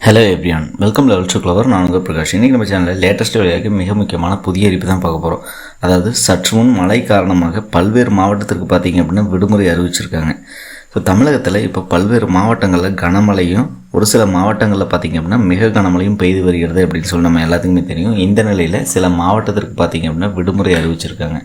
Hello everyone welcome லெவல் டு க்ளவர் நான் உங்கள் பிரகாஷ். இன்றைக்கி நம்ம சேனலில் லேட்டஸ்ட் வெளியாக மிக முக்கியமான புதிய அறிவிப்பு தான் பார்க்க போகிறோம் அதாவது சற்று முன் மழை காரணமாக பல்வேறு மாவட்டத்திற்கு பார்த்தீங்க அப்படின்னா விடுமுறை அறிவிச்சிருக்காங்க. ஸோ தமிழகத்தில் இப்போ பல்வேறு மாவட்டங்களில் கனமழையும் ஒரு சில மாவட்டங்களில் பார்த்தீங்க அப்படின்னா மிக கனமழையும் பெய்து வருகிறது அப்படின்னு சொல்லி நம்ம எல்லாத்துக்குமே தெரியும். இந்த நிலையில் சில மாவட்டத்திற்கு பார்த்தீங்க அப்படின்னா விடுமுறை அறிவிச்சிருக்காங்க.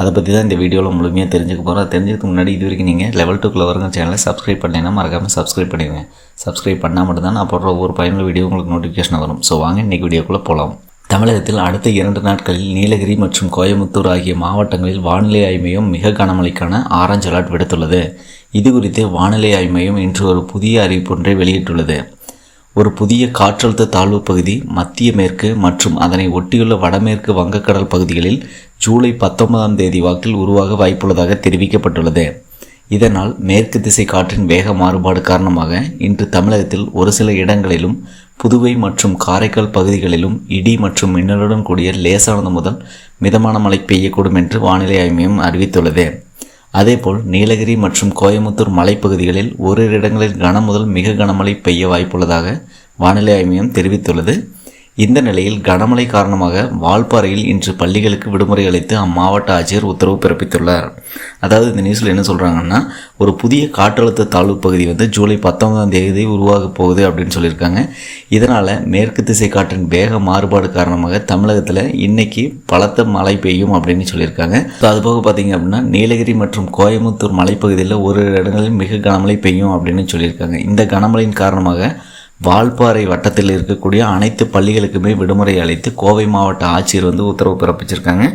அதை பற்றி தான் இந்த வீடியோவில் முழுமையாக தெரிஞ்சுக்க போகிறோம் தெரிஞ்சதுக்கு முன்னாடி இது வரைக்கும் நீங்கள் லெவல் டூ கிளவருங்க சேனலை சப்ஸ்கிரைப் பண்ணீங்கன்னா மறக்காமல் சப்ஸ்கிரைப் பண்ணிடுங்க. சப்ஸ்கிரைப் பண்ணால் மட்டும்தான் நான் போடுற ஒவ்வொரு பயனுள்ள வீடியோ உங்களுக்கு நோட்டிஃபிகேஷன் வரும். ஸோ வாங்க இன்றைக்கி வீடியோக்குள்ளே போகலாம் தமிழகத்தில் அடுத்த இரண்டு நாட்களில் நீலகிரி மற்றும் கோயமுத்தூர் ஆகிய மாவட்டங்களில் வானிலை ஆய்மையும் மிக கனமழைக்கான ஆரஞ்சு அலர்ட் விடுத்துள்ளது. இது குறித்து வானிலை ஆய்வு மையம் இன்று ஒரு புதிய அறிவிப்பு ஒன்றை வெளியிட்டுள்ளது. ஒரு புதிய காற்றழுத்த தாழ்வு பகுதி மத்திய மேற்கு மற்றும் அதனை ஒட்டியுள்ள வடமேற்கு வங்கக்கடல் பகுதிகளில் ஜூலை பத்தொன்பதாம் தேதி வாக்கில் உருவாக வாய்ப்புள்ளதாக தெரிவிக்கப்பட்டுள்ளது. இதனால் மேற்கு திசை காற்றின் வேக மாறுபாடு காரணமாக இன்று தமிழகத்தில் ஒரு சில இடங்களிலும் புதுவை மற்றும் காரைக்கால் பகுதிகளிலும் இடி மற்றும் மின்னலுடன் கூடிய லேசானது முதல் மிதமான மழை பெய்யக்கூடும் என்று வானிலை ஆய்வு மையம் அறிவித்துள்ளது. அதேபோல் நீலகிரி மற்றும் கோயமுத்தூர் மலைப்பகுதிகளில் ஓரிரு இடங்களில் கன முதல் மிக கனமழை பெய்ய வாய்ப்புள்ளதாக வானிலை ஆய்வு மையம் தெரிவித்துள்ளது. இந்த நிலையில் கனமழை காரணமாக வால்பாறையில் இன்று பள்ளிகளுக்கு விடுமுறை அளித்து அம்மாவட்ட ஆட்சியர் உத்தரவு பிறப்பித்துள்ளார். அதாவது இந்த நியூஸில் என்ன சொல்கிறாங்கன்னா ஒரு புதிய காற்றழுத்த தாழ்வு பகுதி வந்து ஜூலை பத்தொன்பதாம் தேதி உருவாக போகுது அப்படின்னு சொல்லியிருக்காங்க. இதனால் மேற்கு திசை காற்றின் வேக மாறுபாடு காரணமாக தமிழகத்தில் இன்னைக்கு பலத்த மழை பெய்யும் அப்படின்னு சொல்லியிருக்காங்க. ஸோ அதுபோக பார்த்தீங்க அப்படின்னா நீலகிரி மற்றும் கோயம்புத்தூர் மலைப்பகுதியில் ஒரு இடங்களில் மிக கனமழை பெய்யும் அப்படின்னு சொல்லியிருக்காங்க. இந்த கனமழையின் காரணமாக வால்பாறை வட்டத்தில் இருக்கக்கூடிய அனைத்து பள்ளிகளுக்குமே விடுமுறை அளித்து கோவை மாவட்ட ஆட்சியர் வந்து உத்தரவு பிறப்பிச்சிருக்காங்க.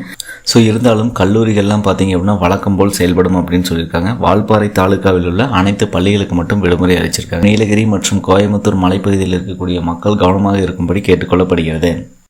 ஸோ இருந்தாலும் கல்லூரிகள்லாம் பார்த்தீங்க அப்படின்னா வழக்கம் போல் செயல்படும் அப்படின்னு சொல்லியிருக்காங்க. வால்பாறை தாலுக்காவில் உள்ள அனைத்து பள்ளிகளுக்கு மட்டும் விடுமுறை அளிச்சிருக்காங்க. நீலகிரி மற்றும் கோயம்புத்தூர் மலைப்பகுதியில் இருக்கக்கூடிய மக்கள் கவனமாக இருக்கும்படி கேட்டுக்கொள்ளப்படுகிறது.